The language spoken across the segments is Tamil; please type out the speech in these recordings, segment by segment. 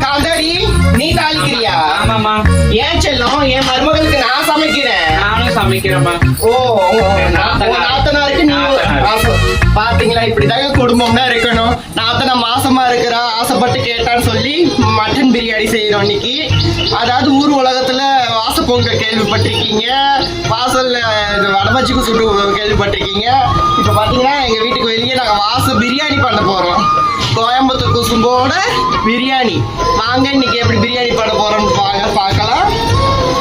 காந்தாடி நீ தாளிக்கிறியா? ஆமாம்மா. ஏன் செல்லம்? என் மருமகளுக்கு நான் சமைக்கிறேன். நானும் சமைக்கிறேம்மா. ஓ. நாத்தனாருக்கு நீ. பாத்தீங்களா இப்படிதாங்க குடும்பம்னா இருக்கணும். நாத்தனா மாசமா இருக்கிறா ஆசைப்பட்டு கேட்டான்னு சொல்லி மட்டன் பிரியாணி செய்யறோம் இன்னைக்கு. அதாவது ஊர் உலகத்துல வாசப்பொங்க கேள்விப்பட்டிருக்கீங்க. வாசல்ல இது வடபஜ்ஜிக்கு சுட்டு கேள்விப்பட்டிருக்கீங்க. இப்ப பாத்தீங்கன்னா எங்க வீட்டுக்கு வெளியே நாங்க வாச பிரியாணி பண்ண போறோம். கோயம்புத்தூர் குசும்போட பிரியாணி. வாங்க இன்னைக்கு எப்படி பிரியாணி பண்ண போறோம்னு வாங்க பார்க்கலாம்.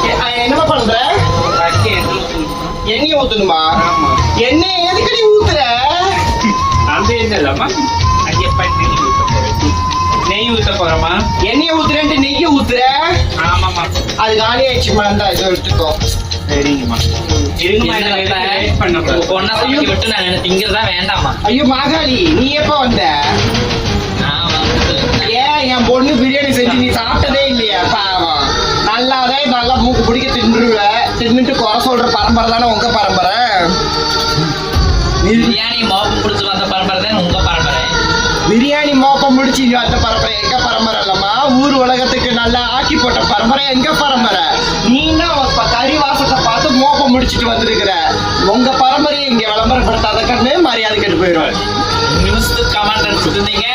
எ- அஹ் என்னம்மா பண்ற? அக்கி எண்ணெய் ஊத்தணும். எண்ணெய் ஊத்தணுமா ஆமா. எண்ணெய் எதுக்கு நீ ஊத்துற? அது என்ன இல்லம்மா இந்த இதை எடுத்துக்கோ. சரிங்கம்மா. இருங்கம்மா இந்த வெயிட் பண்ணக்கூடாது. பொண்ணை சமைக்க விட்டு நான் எனக்கு திங்கிறதா வேண்டாமா ஐயோ மாகாளி நீ எப்ப வந்த? நான் வந்து ஏன் என் பொண்ணு பிரியாணி செஞ்சு நீ சாப்பிட்டதே இல்லையா பாவம். நல்லாதான் நல்லா மூக்கு பிடிக்க தின்றுவ. தின்னுட்டு குறை சொல்ற பரம்பரை தானே உங்க பரம்பரை? பிரியாணி மோப்பம் பிடிச்சி வந்த பரம்பரை தான் உங்க பரம்பரை? பிரியாணி மோப்பம் முடிச்சு அந்த பரம்பரை எங்க பரம்பரை இல்லம்மா? ஊர் போட்ட பரம்பரை எங்க பரம்பரை? நீனா கறி வாசத்தை பார்த்து மோப்பம் முடிச்சிட்டு வந்திருக்கிற. உங்க பரம்பரையை இங்க விளம்பரப்படுத்தாத கண்ணு மரியாதை கெட்டு போயிடும் நிமிஷத்துக்கு கமாண்ட் இருந்தீங்க.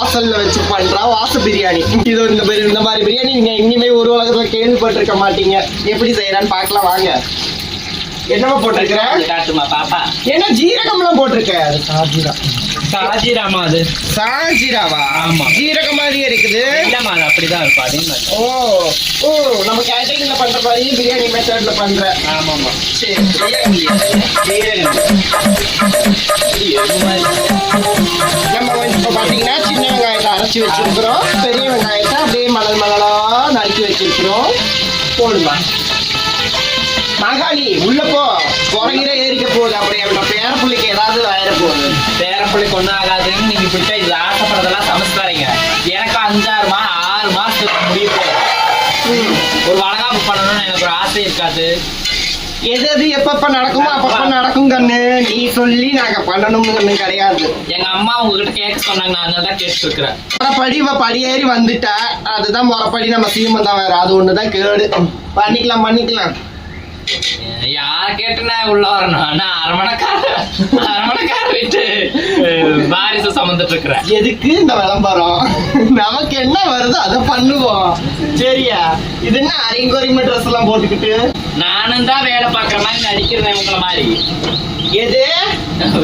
வாசல்ல வச்சு பண்றா வாச பிரியாணி. இது இந்த மாதிரி இந்த மாதிரி பிரியாணி நீங்க இனிமே ஒரு உலகத்துல கேள்விப்பட்டிருக்க மாட்டீங்க. எப்படி செய்யறான்னு பார்க்கலாம் வாங்க. என்னமா போட்டிருக்கிற? காட்டுமா பாப்பா? என்ன ஜீரகம்லாம் போட்டிருக்க? அது சாஜீரா. காஜிராமா அது? சாஜீராவா? ஆமா. ஜீரகம் மாதிரியே இருக்குது. இல்லம்மா அது அப்படிதான் இருக்கும் அதே மாதிரி. ஓ ஓ நம்ம கேட்டரிங்ல பண்ற மாதிரியே பிரியாணி மெத்தட்ல பண்ற. ஆமாமா சரி. ஜீரகம். நம்ம வந்து இப்போ பார்த்தீங்கன்னா சின்ன அரைச்சி வச்சிருக்கிறோம். பெரிய வெங்காயத்தை அப்படியே மலர் மலரா நறுக்கி வச்சிருக்கிறோம். போடுமா? மகாணி உள்ள போ. குறைகிற ஏறிக்க போகுது. அப்படியே நம்ம பேர பிள்ளைக்கு ஏதாவது ஆயிர போகுது. பேரப்பிள்ளை கொண்டு ஆகாதுன்னு நீங்க இப்படித்தான் இது ஆசைப்படுறதெல்லாம் சமைச்சு தரீங்க எனக்கு அஞ்சாறு மா ஆறு மாசத்துக்கு முடியும். ஒரு வளகாப்பு பண்ணணும்னு எனக்கு ஒரு ஆசை இருக்காது. எது எது எப்பப்ப நடக்குமோ அப்பப்ப நடக்கும் கண்ணு நீ சொல்லி நாங்க பண்ணணும்னு கண்ணு கிடையாது. எங்க அம்மா உங்ககிட்ட கேட்க சொன்னாங்க நான் தான் கேட்டு இருக்கிறேன் முறைப்படி இவ படியேறி வந்துட்டா. அதுதான் முறைப்படி நம்ம சீமந்தம் வேற. அது ஒண்ணுதான் கேடு. பண்ணிக்கலாம் பண்ணிக்கலாம். யார கேட்டு நான் உள்ள வரணும்? ஆனா அரமணக்கார அரமணக்கார வீட்டு வாரிசு சுமந்துட்டு இருக்கிறேன் எதுக்கு இந்த விளம்பரம்? நமக்கு என்ன வருதோ அதை பண்ணுவோம். சரியா? இது என்ன அரைங்கோரிமை ட்ரெஸ் எல்லாம் போட்டுக்கிட்டு? நானும் தான் வேலை பார்க்குற மாதிரி நடிக்கிறேன் உங்களை மாதிரி. எது?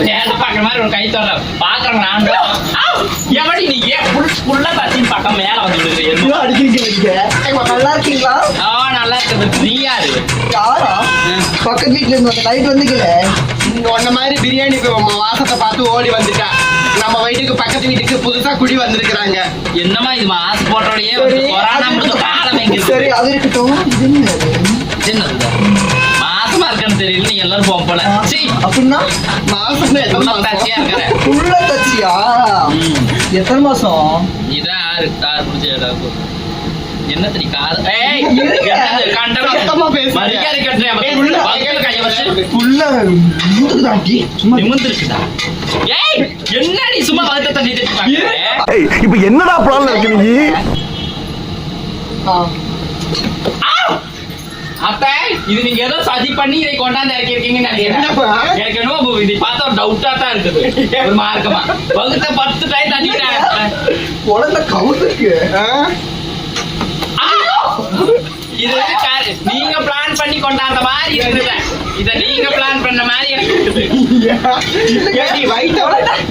வேலை பார்க்குற மாதிரி ஒரு கை தொடர பாக்குறேன் நான் தான்! எவடி நீ ஏன் புல் புல்லா தத்தின் பக்கம் மேல வந்துட்டு ஐயோ, அடிக்கிறீங்க நல்லா இருக்கீங்களா? நல்லா இருக்குது நீ யாரு யாரா? பக்கத்து வீட்டுல இருந்து வந்த லைட் வந்துக்கல. உன்ன மாதிரி பிரியாணி வாசத்தை பார்த்து ஓடி வந்துட்டா. நம்ம வீட்டுக்கு பக்கத்து வீட்டுக்கு புதுசா குடி வந்திருக்கிறாங்க. என்னம்மா இது மாசு போட்டோடயே கொரோனா சரி அது இருக்கட்டும். என்னது? மாசமா இருக்கன்னு தெரியல நீ எல்லாரும் போக போல. அப்படின்னா? மாசம்? தச்சியா உள்ள தச்சியா. எத்தனை மாசம்? இதான் ஆறு ஆறு முடிஞ்ச இடம் என்ன தெரியும் காது ஏய் இருங்க. என்னது கண்டனம் சத்தமா பேசுங்க. மரியாதை கட்டுறேன் ஏய், உள்ள உள்ள பக்கத்துல கைய வச்சு உள்ள முதுகுதாண்டி சும்மா ஏய் வளர்த்த தண்ணி ஏய் இப்ப என்னடா பிளான் இருக்கு நீ ஆ. அத்தை இது நீங்க ஏதோ சதி பண்ணி இதை கொண்டாந்து இறக்கி இருக்கீங்கன்னு நினைக்கிறேன்? எனக்கு என்னமோ இது பார்த்தா ஒரு டவுட்டா தான் இருக்குது ஒரு மார்க்கமா வகுத்த பத்து டைம் தட்டிட்டேன் உடம்புல கவுந்துருக்கு? இது பாரு, நீங்க பிளான் பண்ணி கொண்டாந்த மாதிரி இருக்குது இத நீங்க பிளான் பண்ண மாதிரி எனக்கு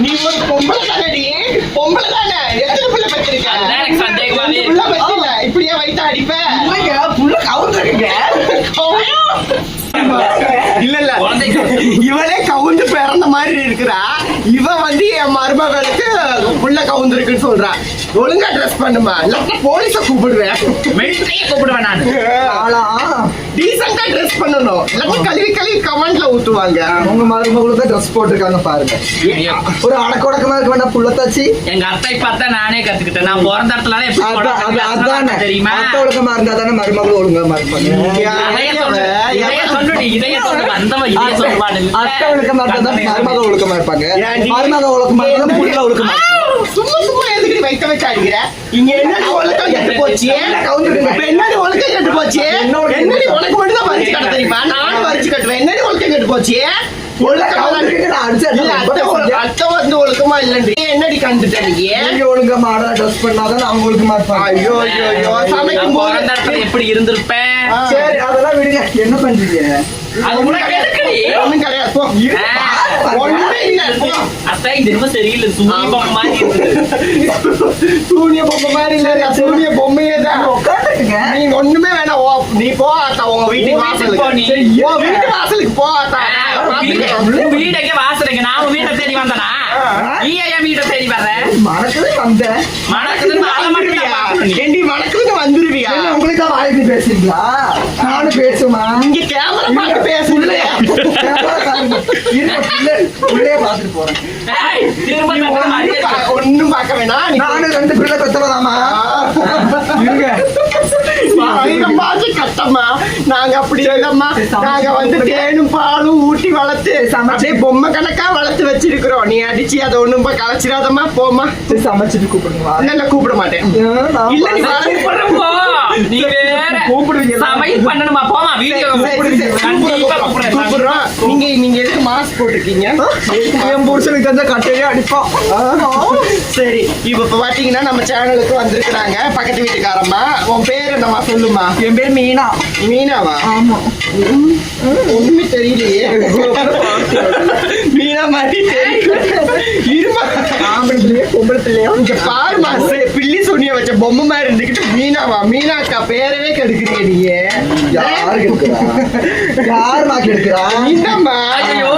நீ ஒரு பொம்பளை தானடி. பொம்பளை தானே. எத்தனை பிள்ளை பெற்றிருக்க? எனக்கு சந்தேகமாவே புள்ள பெற்றில இப்படியே வயித்த அடிப்ப? இல்லைங்க புள்ள கவுந்துருக்குங்க இல்ல இல்ல. இவளே கவுந்து பெற கவுந்த மாதிரி இருக்கிறா. இவ வந்து என் மருமகளுக்கு புள்ள கவுந்திருக்குன்னு சொல்றா. ஒழுங்கா ட்ரெஸ் பண்ணுமா. இல்ல போலீஸ கூப்பிடுவேன் கூப்பிடுவேன் நான். ஆளா? டீசெண்டா ட்ரெஸ் பண்ணணும். இல்ல கழுவி கழுவி கமெண்ட்ல ஊத்துவாங்க. உங்க மருமகளுக்கு ட்ரெஸ் போட்டிருக்காங்க பாருங்க. ஒரு அடக்கொடக்கமா இருக்க வேண்டாம் புள்ளத்தாச்சி எங்க அத்தை பார்த்தா நானே கத்துக்கிட்டேன். நான் பிறந்த இடத்துல அதான் தெரியுமா? அத்தை ஒழுக்கமா இருந்தா தானே மருமகள் ஒழுங்கமா இருப்பாங்க அத்தை ஒழுக்கமா இருந்தா தான் மருமகள் ஒழுக்கமா இருப்பாங்க? மருமகள் ஒழுக்கமா இருந்தா புள்ள ஒழுக்கமா இருப்பாங்க. சும்மா சும்மா எதுக்கு வைக்க வச்ச அடிக்கிற இங்க என்னடி ஒழுக்கம் கெட்டு போச்சு? இப்ப என்னடி ஒழுக்கம் கெட்டு போச்சு? என்னடி உனக்கு மட்டும் தான் வரிச்சு கட்ட தெரியுமா? நானும் வரிச்சு கட்டுவேன். என்னடி ஒழுக்கம் கெட்டு போச்சு? என்னடி கண்டுட்ட நீ? நீங்க ஒழுங்கா மாடலா ட்ரெஸ் பண்ணாதான் அவங்க ஒழுக்கமா இருப்பாங்க ஐயோ ஐயோ சமைக்கும் போது எப்படி இருந்திருப்பேன்? ஆ. சரி அதெல்லாம் விடுங்க. என்ன பண்றீங்க? அது உனக்கு எதுக்குடி? ஒண்ணும் கிடையாது அத்தை இது ரொம்ப சரியில்லை சூரிய பொம்மை மாதிரி சூரிய பொம்மை மாதிரி இல்ல சூரிய பொம்மையே தான். உட்காந்துருக்குங்க நீங்க ஒண்ணுமே வேணாம். ஓ நீ போ ஆத்தா உங்க வீட்டுக்கு. வாசலுக்கு. உன் வீட்டு வாசலுக்கு போ ஆத்தா வீட்டை தேடி வந்தனா? நீ ஏன் வீட்டை தேடி பார்க்கணும் நீ. ஏண்டி வணக்கம்னு வந்துருவியா? என்ன உங்களுக்கு வாய்ப்பு பேசுறீங்களா? நானும் பேசுமா இங்க கேமரா பார்த்து ஒண்ணும் பார்க்க வேணாம் நானும் ரெண்டு பிள்ளை பெத்தவதாமா இருங்க. கட்டம்மா. நாங்க அப்படி இல்லம்மா. நாங்க வந்து தேனும் பாலும் ஊட்டி வளர்த்து அப்படியே பொம்மை கணக்கா வளர்த்து வச்சிருக்கிறோம். நீ அடிச்சு அதை ஒண்ணும் போய் கலைச்சிடாதம்மா. சரி, சமைச்சிட்டு கூப்பிடுங்களா இல்ல கூப்பிட மாட்டேன். நீ வேற கூப்பிடுவீங்களா? சமையல் பண்ணணுமா? போமா வீடியோ கண்டிப்பா கூப்பிடுறேன். நீங்க நீங்க எதுக்கு மாஸ்க் போட்டிருக்கீங்க? என் புருஷனுக்கு தெரிஞ்ச கட்டையே அடிப்பான் சரி இப்ப இப்ப பாத்தீங்கன்னா நம்ம சேனலுக்கு வந்திருக்கிறாங்க பக்கத்து வீட்டுக்காரம்மா. உன் பேர் என்னம்மா? சொல்லுமா என் பேர் மீனா. மீனாவா? ஆமா. ஒண்ணுமே தெரியலையே. மீனா மாதிரி இருமா? ஆம்பளை பிள்ளையா பொம்பளை பிள்ளையா. இங்க பாருமா சே- பில்லி சொன்னிய வச்ச பொம்மை மாதிரி இருந்துகிட்டு மீனாவா? மீனாக்கா பேரவே கெடுக்கிறீ நீ யாரு கெடுக்கிறா? யார் மா கெடுக்கிறா நீதாம்மா ஐயோ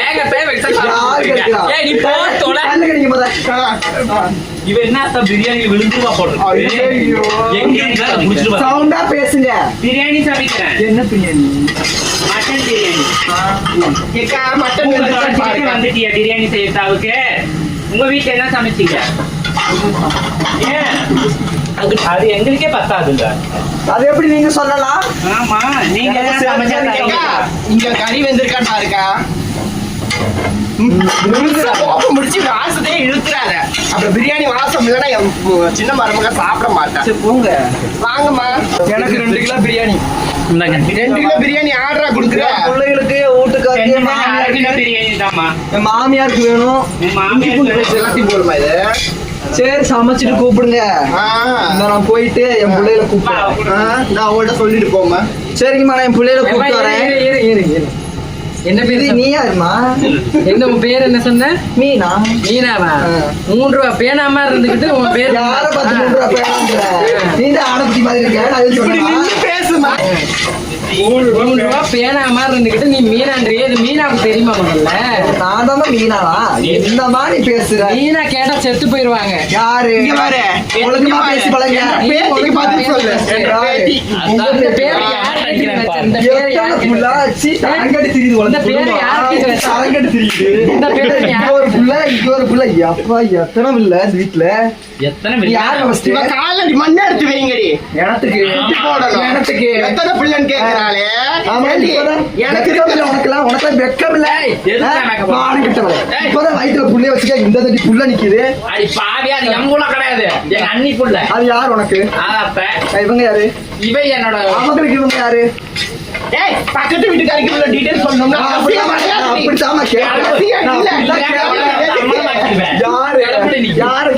ஏக பேர் வச்சா யார் கெடுக்கிறா? ஏய் நீ போ தொலை. கடிக்க முத இவ என்ன அத்தா பிரியாணி விழுந்துருவா போடுறது ஐயோ. எங்க இருந்தா முடிச்சிருவா. சவுண்டா பேசுங்க. பிரியாணி சமைக்கிறேன். என்ன பிரியாணி? மட்டன் பிரியாணி. ஏக்கா மட்டன் பாருங்க. வந்துட்டியா பிரியாணி செய்யறதாவுக்கு உங்க வீட்டுல என்ன சமைச்சீங்க? ஏன்? அது எங்களுக்கே பத்தாதுங்க. அது எப்படி நீங்க சொல்லலாம்? ஆமா நீங்க? இங்க கறி வெந்திருக்கான்னு பாருக்கா. முடிச்சு வாசத்தையே இழுத்துறாத. அப்புறம் பிரியாணி வாசம் இல்லைன்னா சின்ன மருமக சாப்பிட மாட்டேன் போங்க. வாங்கம்மா. எனக்கு ரெண்டு கிலோ பிரியாணி. ரெண்டு கிலோ பிரியாணி ஆர்டரா கொடுக்குற. பிள்ளைகளுக்கு வீட்டுக்காரருக்கு பிரியாணி தாம்மா? என் மாமியாருக்கு வேணும். எல்லாத்தையும் போடுமா இது? சரி சமைச்சிட்டு கூப்பிடுங்க. நான் போயிட்டு என் பிள்ளைகளை கூப்பிடுறேன். ஆ, நான் உங்கள்ட்ட சொல்லிட்டு போமா சரிங்கம்மா நான் என் பிள்ளைகளை கூப்பிட்டு வரேன். என்ன பேர் நீ யாருமா என்ன உன் பேர் என்ன சொன்ன? மீனா. மீனாவா? ஆ. மூன்று ரூபா பேனா மாதிரி இருந்துகிட்டு உன் பேர் யார பார்த்து மூன்று ரூபா பேராங்கிற நீ தான் ஆனப்பத்தி மாதிரி இருக்க பேசுமா? ரூபா பேனா மாதிரி இருந்துகிட்டு நீ மீனான்றியே இது மீனாவுக்கு தெரியுமா முதல்ல? நான் தான் மீனாவா நீ பேசுற. மீனா கேட்டா செத்து போயிருவாங்க. யாரு? இங்க பாரு. ஒழுங்கமா பேசி பழங்க பேத்திக்கு பதில் சொல்லு. இந்த பேர் எத்தனை இந்த வீட்டுல? எத்தனை யாரு first? இவ காலடி மண்ணை எடுத்து வைங்கடி. போடணும். எத்தனை பிள்ளைன்னு எனக்கு உனக்கெல்லாம், உனக்கெல்லாம் வெக்கம் இல்ல. இப்பதான் வயித்துல புள்ளைய வச்சுக்க, இந்த தட்டி புள்ள நிக்குது. அது கிடையாது. எங்க அண்ணி புள்ள. அது யார் உனக்கு? இவங்க யாரு? இவ என்னோட அவங்களுக்கு இவங்க யாரு? பக்கத்து வீட்டுக்காரிக்கு உள்ள டீடைல் சொல்லணும்னா நீ. யாரு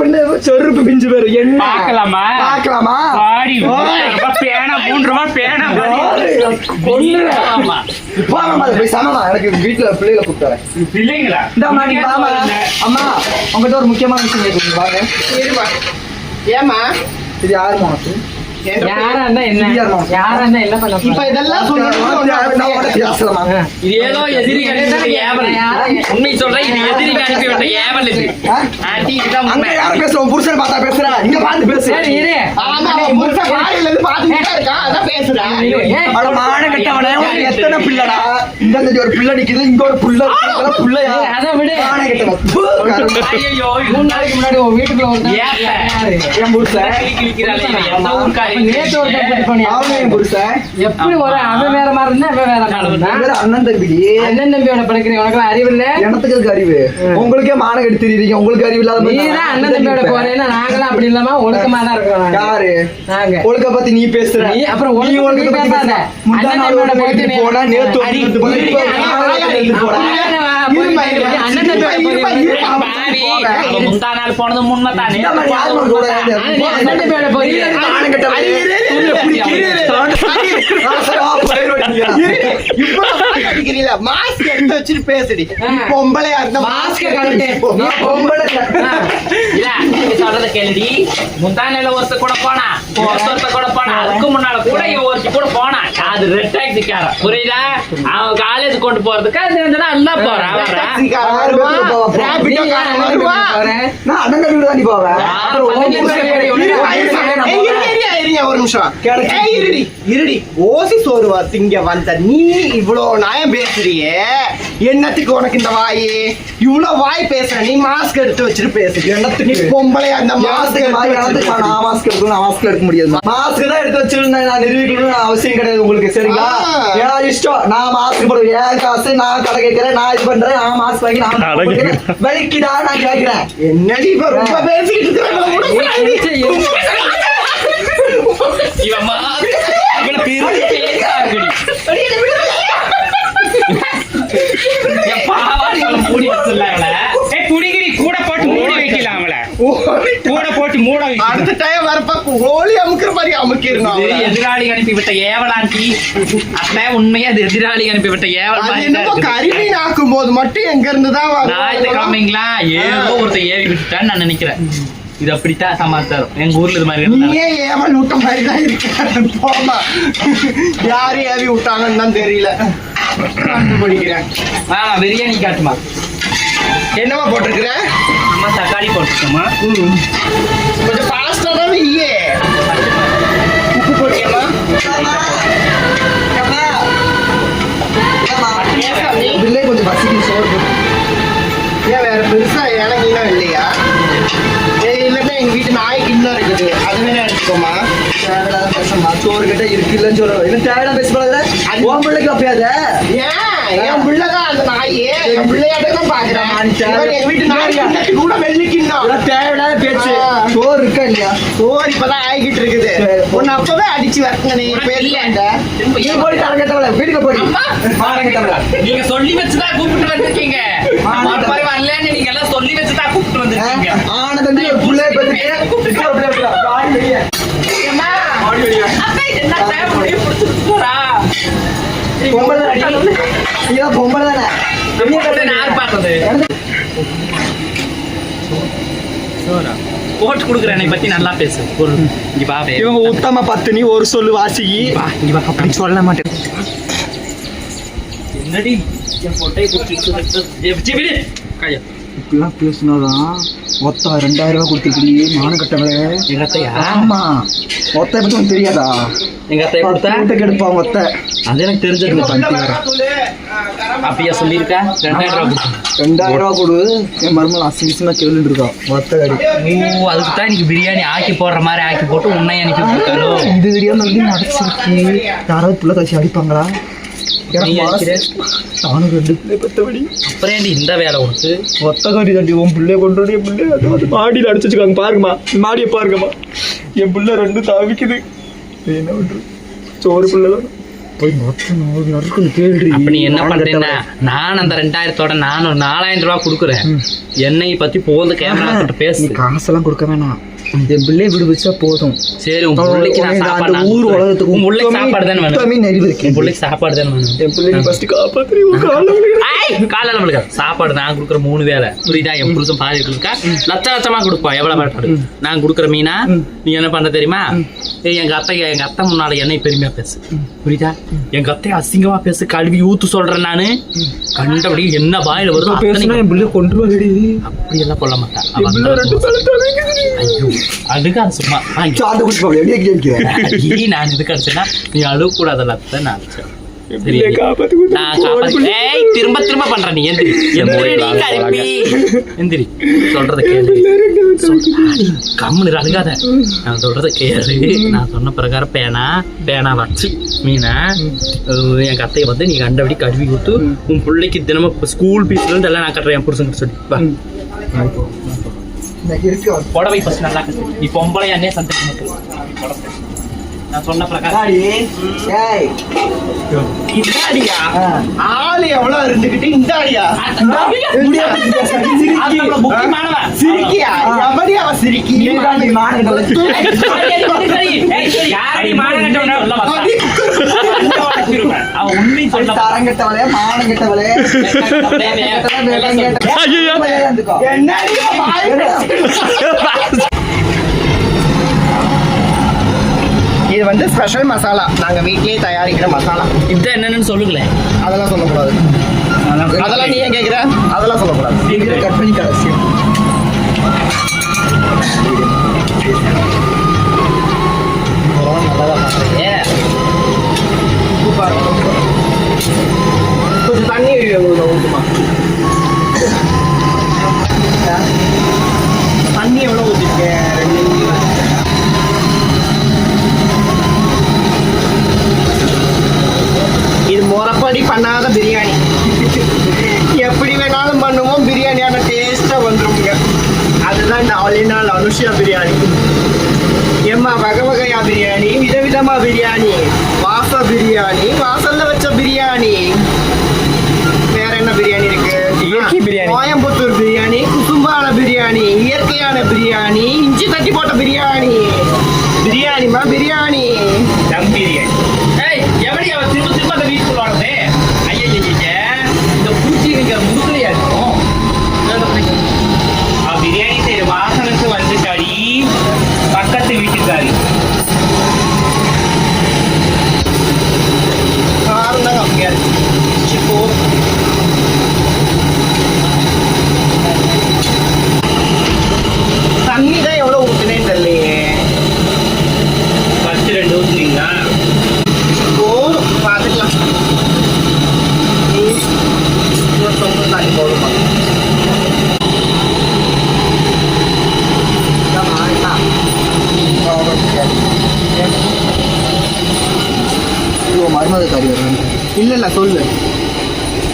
பின்ன செருப்பு பிஞ்சு பேரு. என்ன? பார்க்கலாமா? பார்க்கலாமா? பாடி பேனா மூன்று ரூபா பேனா எனக்கு வீட்டுல பிள்ளைகளை கூப்பிட்டு வரேன். பிள்ளைங்களா? இந்த அம்மா உங்ககிட்ட ஒரு முக்கியமான விஷயம் கேட்குறீங்க வாங்க. ஏமா இது யாருமா உனக்கு? இது ஏதோ ஏவல் உண்மை சொல்றேன் இது எதிரிக்கு அனுப்பி விட்ட ஏவல் இது ஆண்டி இதுதான் அங்க உண்மை யாரும் பேசுறோம் புருஷன் பார்த்தா பேசுறா இங்க பார்த்து பேசு சரி இரு ஆமா அவன் புருஷன் வாயில இருந்து பாத்துட்டு தான் இருக்கான் அதான் பேசுறேன் ஏய், அட மான கட்டவனே உனக்கு எத்தனை பிள்ளடா இந்த இந்த ஒரு பிள்ளை நிக்குது இங்க ஒரு புள்ள இருக்குது புள்ளையா ஏய், அதை விடு மான கட்டவன் பு, கரும. ஐயோ மூணு நாளைக்கு முன்னாடி வீட்டுக்குள்ள? என் புருஷன் நேத்து புருஷன் எப்படி ஒரு அவன் வேற மாதிரி இருந்தா வேற மாதிரி இருந்தா இவரு அண்ணன் தம்பிடி அண்ணன் தம்பியோட படிக்கிறீங்க உனக்கு அறிவு இல்ல? எனத்துக்கு இருக்கு அறிவு? உங்களுக்கே மான கட்டி தெரியுறீங்க. உங்களுக்கு அறிவு இல்லாத நீ தான் அண்ணன் தம்பியோட போறேன்னா நாங்களும் அப்படி இல்லாம ஒழுக்கமா தான். யாரு? நாங்க. ஒழுக்க பத்தி நீ பேசுற. நீ அப்புறம் ஒழுக்க பத்தி பேசாத. அண்ணன் தம்பியோட போனா நேத்து நாள் போனது முன்ன தானே மாஸ்க் எடுத்து வச்சுட்டு பேசுடி. பொம்பளையா இருந்த மாஸ்க பொம்பளை சொல்றத ஒருத்த கூட போனா. ஒருத்த கூட போனா. அதுக்கு முன்னால கூட ஒருத்தி கூட போனா. அது ரெட் புரியுதா? அவன் காலேஜ் கொண்டு போறதுக்கு அது வந்து நல்லா போறான்? நான் அண்ணன் போவேன் இருடி, ஒரு நிமிஷம். ஏய், இருடி. இருடி. ஓசி சோறு வாத்து இங்க வந்த. நீ இவ்வளோ நியாயம் பேசுறியே. என்னத்துக்கு உனக்கு இந்த வாய்? இவ்வளோ வாய் பேசுற. நீ மாஸ்க் எடுத்து வச்சுட்டு பேசு என்னத்துக்கு? நீ பொம்பளையா அந்த மாஸ்க் மாஸ்க் எடுத்து நான் மாஸ்க் எடுக்கணும் நான் மாஸ்க் எடுக்க முடியாது. மாஸ்க் தான் எடுத்து வச்சிருந்தேன். நான் நிரூபிக்கணும்னு அவசியம் கிடையாது உங்களுக்கு. சரிங்களா? ஆ. ஏன்னா இஷ்டம். நான் மாஸ்க் போடுவேன். ஏன் காசு? நான் கடை கேட்கிறேன். நான் இது பண்றேன். நான் மாஸ்க் வாங்கி நான். வலிக்குதா? நான் கேட்கிறேன். என்னடி இப்ப ரொம்ப பேசிக்கிட்டு இருக்க? இவன் மா- இவனை பெரிய பேசாகுடி. என் பாவாடி கூட போட்டு மூடி வைக்கலாம் அவளை. கூட போட்டு மூட வைக்கலாம். அடுத்த டைம் வரப்ப கோழி அமுக்குற மாதிரி அவளை. எதிராளி அனுப்பிவிட்ட ஏவலாண்டி அத்தை உண்மையா அது எதிராளி அனுப்பிவிட்ட ஏவல் அது மாதிரி தான் என்னமோ இருக்குது. கருமீன் ஆக்கும் போது மட்டும் எங்க இருந்து தான் ஞாயிற்றுக்கிழமைங்களா ஏதோ ஒருத்தன் ஏவி விட்டுட்டான்னு நான் நினைக்கிறேன் இது அப்படித்தான் சமாச்சாரம். எங்க ஊர்ல இது மாதிரி. நீயே ஏவல் விட்ட மாதிரி தான் இருக்க. போமா யாரு ஏவி விட்டாங்கன்னு தான் தெரியல. கண்டுபிடிக்கிறேன். ஆ பிரியாணி காட்டுமா. என்னவா போட்டிருக்கிற? அம்மா தக்காளி போட்டுக்கோமா ம். கொஞ்சம் பாஸ்டா தான் இல்லையே உப்பு போட்டியம்மா? பிள்ளை கொஞ்சம் பசிக்கு சோறு. ஏன் வேற பெருசா இன்னும் இல்லையா? ஏய் இல்லைன்னா எங்க வீட்டு நாய்க்கு இன்னும் இருக்குது. அது வேணா எடுத்துக்கோமா. தேவையில்லாத பேசமா சோறு கிட்ட இருக்கு இல்லைன்னு சொல்ல இன்னும் தேவையான பேச பழகுற உன் பிள்ளைக்கு அப்பயாத ஏன்? என் பிள்ளைதான் அந்த நாய்? என் பிள்ளையாட்ட தான் பாக்குறேன். எங்க வீட்டு நாய் இன்னைக்கு கூட வெள்ளிக்கிண்ணோம். தேவையில்லாத பேச்சு. சோறு இருக்கா இல்லையா? சோறு இப்பதான் ஆகிட்டு இருக்குது. உன்னை அப்பவே அடிச்சு வரங்க நீ. போய் தரம் கட்டவள வீட்டுக்கு போய் மானம் கட்டவள நீங்க சொல்லி வச்சுதான் கூப்பிட்டு வந்திருக்கீங்க. வரலன்னு நீங்க எல்லாம் சொல்லி வச்சுதான் கூப்பிட்டு வந்திருக்கீங்க. ஒரு பிள்ளைய பத்திட்டு வாய் வெளியே என்ன முடிய பிடிச்சிட்டு போறா பொம்பளை தானே நீதான் பொம்பளை தானே போட்டு பத்தி நல்லா பேசு ஒரு இங்க வா இவங்க உத்தம பத்தினி ஒரு சொல்லு வாசிக்கி வா, இங்க வா அப்படி சொல்ல மாட்டேன் என்னடி என் இப்படிலாம் பேசினாதான் மொத்தம் ரெண்டாயிரம் ரூபாய் கொடுத்துருக்கீங்க. மானம் கட்டவளே எங்க அத்தையா ஆமா. மொத்த பத்தி உனக்கு தெரியாதா? எங்க அத்தையை கொடுத்தா? எடுப்பான் மொத்த. அது எனக்கு தெரிஞ்சது அப்படியா சொல்லியிருக்கா ரெண்டாயிரம் ரூபாய் கொடுத்தேன். ரெண்டாயிரம் ரூபாய் கொடு. என் மருமகள் அசிங்கமா கேள்வி இருக்கான் மொத்த காடி ஓ அதுக்கு தான் இன்னைக்கு பிரியாணி ஆக்கி போடுற மாதிரி ஆக்கி போட்டு உன்னை அனுப்பி கொடுத்தாரோ இது தெரியாம நடச்சிருக்கு யாராவது புள்ள கட்சி அடிப்பாங்களா? நானும் ரெண்டு பிள்ளை பெத்தபடி. அப்புறம் இந்த வேலை கொடுத்து காட்டி தண்டி உன் பிள்ளைய கொண்டு வந்து என் பிள்ளை அது வந்து மாடியில் அடிச்சு வச்சுக்காங்க பாருங்கம்மா மாடியை பாருங்கம்மா. என் பிள்ளை ரெண்டு தவிக்குது. என்ன பண்றது? சோறு பிள்ளை தான். போய் நீ என்ன பண்றேன்னா நான் அந்த ரெண்டாயிரத்தோட நான் ஒரு நாலாயிரம் ரூபாய் கொடுக்குறேன். என்னை பத்தி போது கேமரா பேசு. காசெல்லாம் கொடுக்க வேணாம். என் பிள்ளைய விடுவிச்சா போதும். சரி உன் பிள்ளைக்கு நான் சாப்பாடு அந்த ஊர். உலகத்துக்கு உன் பிள்ளைக்கு சாப்பாடு தானே வேணும்? நெறி இருக்கு. என் பிள்ளைக்கு சாப்பாடு தானே வேணும்? என் பிள்ளைக்கு ஃபர்ஸ்ட் காப்பாத்துறீ உன். ஐய், காலையில நம்மளுக்கு சாப்பாடு நான் கொடுக்குற மூணு வேலை புரியுதா? என் புருஷன் பாதி கொடுக்கா லட்ச லட்சமா கொடுப்போம் எவ்வளவு பாட்டாடு நான் கொடுக்குற மீனா? நீ என்ன பண்ண தெரியுமா? எங்க அத்தை எங்க அத்தை முன்னால என்னை பெருமையா பேசு. புரியுதா? எங்க அத்தையை அசிங்கமா பேசு கழுவி ஊத்து சொல்றேன் நானு. கண்டபடி என்ன வாயில வருதோ இப்ப பேசுனா அத்தனைக்கும். என் பிள்ளைய கொன்றுவாடி. அப்படி எல்லாம் கொல்ல மாட்டான் ஐயோ அதுக்காக சும்மா. சாந்து கேட்கிறேன் ஐயே, நான் அடிச்சேன்னா நீ அத்தை நான் அடிச்சேன் திரும்ப திரும்ப பண்ற நீ எந்திரி எந்திரி சொல்றத கேளு கம்முனு அழுகாத நான் சொல்றத கேளு நான் சொன்ன பிரகாரம் பேனா பேனா வச்சு மீனை என் கத்தையை வந்து நீ கண்டபடி கழுவி கொடுத்து உன் பிள்ளைக்கு தினமும் ஸ்கூல் ஃபீஸ்ல இருந்து எல்லாம் நான் கட்டுறேன் என் புருஷன் சொல்லி புடவை ஃபர்ஸ்ட் நல்லா கட்டு. நீ பொம்பளை அண்ணே சந்தைக்கு மட்டும். நான் சொன்ன பிரகாரம். ஏய். இந்த அடியா ஆளு எவ்வளவு இருந்துகிட்டு இந்த அடியா முக்கியமானவன் சிரிக்கியா? எவடி அவ சிரிக்கி? நீதான் நீ மானங்கட்ட வச்சு. அவன் உண்மை சொல்ல தரங்கெட்டவளே, மானங்கெட்டவளே. இது வந்து ஸ்பெஷல் மசாலா நாங்க வீட்லயே தயாரிக்கிற மசாலா இதுதான் என்னன்னு சொல்லுங்களேன். அதெல்லாம் சொல்லக்கூடாது. அதெல்லாம் நீ ஏன் கேக்குற? அதெல்லாம் சொல்லக்கூடாது. கட் பண்ணி கடைசி. கொஞ்சம் தண்ணி ஊற்றுமா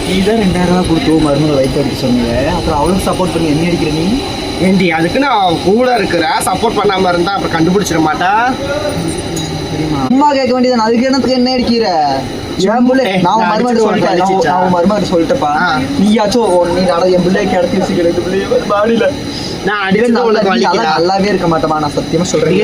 நீதான் ரெண்டாயிரம் ரூபாய் கொடுத்து உன் மருமக வயிற்று அடிக்க சொன்னீங்க. அப்புறம் அவளுக்கு சப்போர்ட் பண்ணி என்ன அடிக்கிற நீ? ஏண்டி அதுக்கு நான் கூட இருக்கிற சப்போர்ட் பண்ணாம இருந்தா அப்புறம் கண்டுபிடிச்சிட மாட்டா? தெரியுமா? அம்மா கேட்க வேண்டியது அதுக்கு என்னத்துக்கு என்ன அடிக்கிற? என் பிள்ளை நான் மருமகிட்ட சொல்லிட்டேன். நான் மருமகிட்ட சொல்லிட்டேப்பா. நீயாச்சும் நீ நட என் பிள்ளைய கிடத்தி வச்சுக்கிற இந்த பிள்ளைய பாடியில. நான் அடிச்சது உனக்கு வலிக்குதா நல்லாவே இருக்க மாட்டேமா நான் சத்தியமா சொல்றேன்.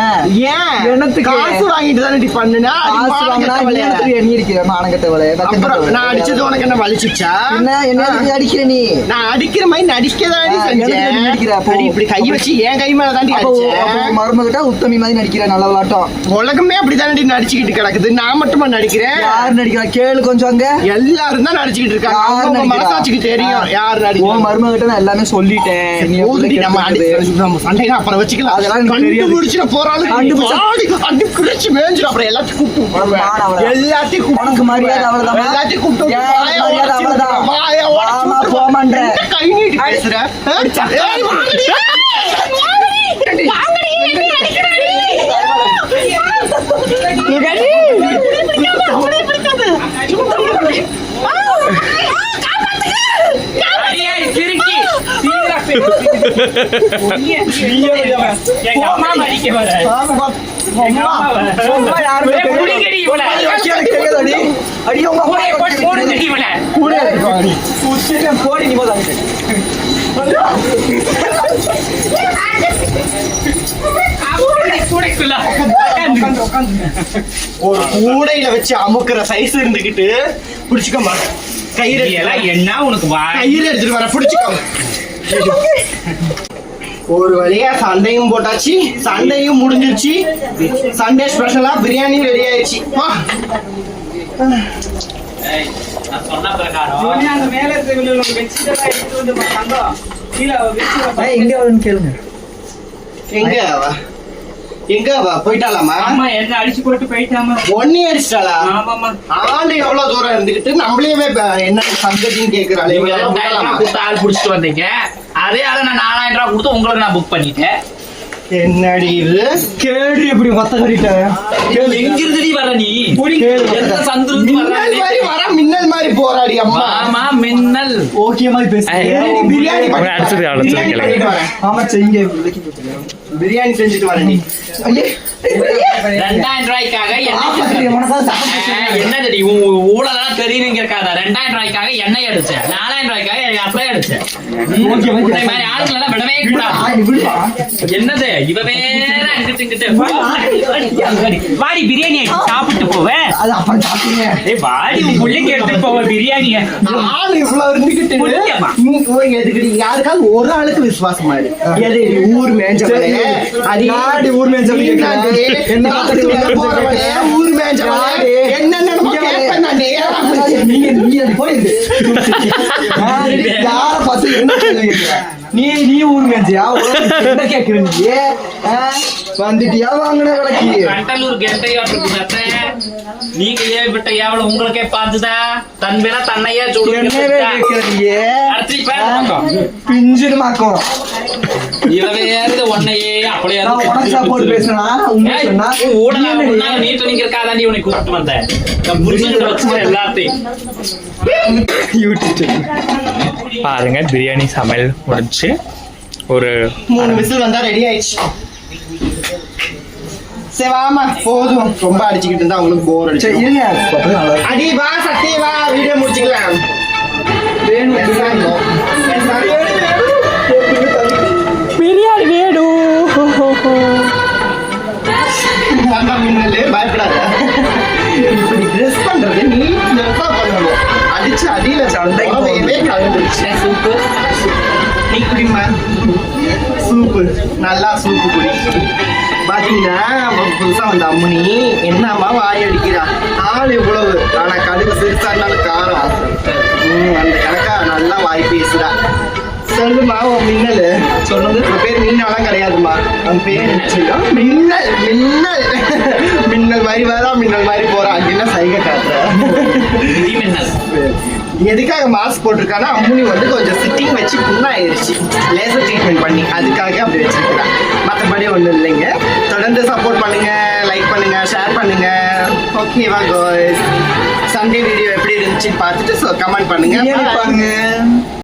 ஏன்? ஏன்? என்னத்துக்கு? காசு வாங்கிட்டு தானே பண்ணுனா? காசு வாங்கினா நீ என்னத்துக்கு எண்ணி அடிக்கிற மானங்கட்டவளே அப்புறம் நான் அடிச்சது உனக்கு என்ன வலிச்சுச்சா? என்ன? என்ன அடிக்கிற நீ? நான் அடிக்கிற மாதிரி நடிக்க எனக்கு செஞ்சேன் நடிக்கிற இப்படி கை வச்சு என் கை மேல தாண்டி அடிச்சேன். மருமகிட்ட உத்தமி மாதிரி நடிக்கிற நல்ல விளாட்டம் உலகமே அப்படி நடிச்சுக்கிட்டு கிடக்குது. நான் மட்டுமா நடிக்கிறேன்? யார் நடிக்கிறா? கேளு கொஞ்சம் அங்க. எல்லாரும் தான் நடிச்சுக்கிட்டு இருக்காங்க? மனசாட்சிக்கு தெரியும். யார் உன் நடிக்கிறா மருமகிட்ட நான் எல்லாமே சொல்லிட்டேன். நம்ம அப்புறம் வச்சுக்கலாம். அதெல்லாம் கண்டுபிடிச்சா- ஆடி அடி பிடிச்சு மேய்ஞ்சிடும் அப்புறம் எல்லாத்தையும் கூப்பிட்டு. எல்லாத்தையும் கூப்பிட்டு மரியாதை அவ்வளவுதான். எல்லாத்தையும் கூப்பிட்டு. போமான்ற. என்ன கை நீட்டி பேசுற? ஆ? ஏய், வாங்கடி. அடியாய், சிரிக்கி. சீரா எங்க அம்மா அடிக்க வர ஆமா, எங்க அம்மா வர. சும்மா யாருமே ஏய், புடிங்கடி இவனை. எனக்கு தெரியாது அடி. அடி உங்க அம்மா கூடைய போட்டு போடுங்கடி இவனை. கூட இருப்பாங்க நீ. உச்சிட்டு போடி நீ ஒரு கூடையில வச்சு அமுக்குற சைஸ் இருந்துகிட்டு புடிச்சுக்கோமா கயிறு எல்லாம் என்ன உனக்கு கயிறு எடுத்துட்டு வர. புடிச்சுக்கோ ஒரு வழியா சண்டையும் போட்டாச்சு சண்டையும் முடிஞ்சிருச்சு. சண்டே ஸ்பெஷலா பிரியாணி ரெடி ஆயிடுச்சு. போயிட்டாலாமா? அம்மா என்ன அடிச்சு போட்டு போயிட்டாமா? ஒன்னே அடிச்சிட்டாளா? ஆமாமா ஆண்டு எவ்வளவு தூரம் இருந்துகிட்டு நம்மளே என்ன சங்கதின்னு கேக்குறாளே. ஆள் புடிச்சிட்டு வந்தீங்க. அதே ஆளை நான் நாலாயிரம் ரூபாய் கொடுத்து உங்களுக்கு நான் புக் பண்ணிட்டேன். என்னடி இது? கேள்வி எப்படி மொத்த கறிட்ட எங்க இருந்துடி வர நீ? எந்த மாதிரி வர மின்னல் மாதிரி போராடி அம்மா. ஆமா மின்னல். ஓகே மாதிரி பேசு. என்னடி பிரியாணி அடிச்சது. ஆமா செய்யுங்க. பிரியாணி செஞ்சுட்டு வரேன் நீ. ஐயே, ரெண்டாயிரம் ரூபாய்க்காக எண்ணெய் ஊழலாம் ரெண்டாயிரம் ரூபாய்க்காக அடிச்சேன் நாலாயிரம் ரூபாய்க்காக எனக்கு அப்ளை அடிச்சேன் ஓகே, ஓகே. இந்த மாதிரி ஆளுங்களை எல்லாம் விடவே ஆ, கூடாது. நீ விடுப்பா. என்னது? இவ வேற அங்கிட்டு இங்கிட்டு. வாடி, வாடி பிரியாணி ஆயிடுச்சு, சாப்பிட்டு போவேன் அது அப்புறம் சாப்பிடுங்க. ஏய் வாடி உன் பிள்ளைக்கு எடுத்துட்டு போவ பிரியாணிய. ஆளு இவ்வளவு இருந்துகிட்டு புரியமா? நீ போய் எதுக்குடி? யாருக்காவது ஒரு ஆளுக்கு விசுவாசமா இரு. எது? ஊர் மேஞ்சவனே யாரு ஊர் போறவனே, ஊர் அது போயிரு யார பார்த்து என்ன? நீ நீ ஊர் உனக்கு என்ன கேக்குற நீ? வந்துட்டியா? வாங்கின சத்த நீங்க விட்ட எவ்வளவு உங்களுக்கே பார்த்துதா? தன் மேல தன்னையே இவ வேற உன்னையே அப்படியே நான் உனக்கு சப்போர்ட் பேசுனா நீ என்னடி? நீ உனக்கு கூப்பிட்டு வந்தேன் எல்லாத்தையும். பாருங்க பிரியாணி சமையல் முடிஞ்சு. ஒரு மூணு விசில் வந்தா ரெடி ஆயிடுச்சு. சரி வாமா போதும். ரொம்ப அடிச்சுக்கிட்டு இருந்தா உங்களுக்கு போர் அடிச்சு இருங்க. அடி வா சத்தி வா வீடியோ முடிச்சுக்கலாம். பிரியாணி வேணும் பயப்படாத. இப்படி ட்ரெஸ் பண்றது நீ ட்ரெஸ்ஸா பண்ணணும். அடிச்சு அடியில சண்டைக்கு புடவையவே கலந்துருச்சு. சூப்பு. நீ குடிமா சூப்பு. நல்லா சூப்பு குடி. பாத்தீங்கன்னா புதுசா வந்த அம்முனி என்னம்மா வாய் அடிக்கிறா? ஆள் இவ்வளவு. ஆனா கடுகு சிறுசா இருந்தாலும் காரம். அந்த கணக்கா நல்லா வாய் பேசுறா. சொல்லுமா உன் மின்னல். சொன்னது உன் பேர் மின்னலாம் கிடையாதுமா. உன் பேர் நிச்சயம் மின்னல் மின்னல். மின்னல் மாதிரி வரா மின்னல் மாதிரி போறா அப்படின்னா சைகை காட்டுற மின்னல். எதுக்காக மாஸ்க் போட்டிருக்கானா அம்முனி வந்து கொஞ்சம் சிட்டிங் வச்சு புண்ணாயிருச்சு. லேசர் ட்ரீட்மெண்ட் பண்ணி அதுக்காக அப்படி வச்சிருக்கிறேன் மற்றபடி ஒன்றும் இல்லைங்க. தொடர்ந்து சப்போர்ட் பண்ணுங்க லைக் பண்ணுங்க ஷேர் பண்ணுங்க. ஓகேவா கோய்ஸ் சண்டே வீடியோ எப்படி இருந்துச்சுன்னு பார்த்துட்டு கமெண்ட் பண்ணுங்க. பாருங்க.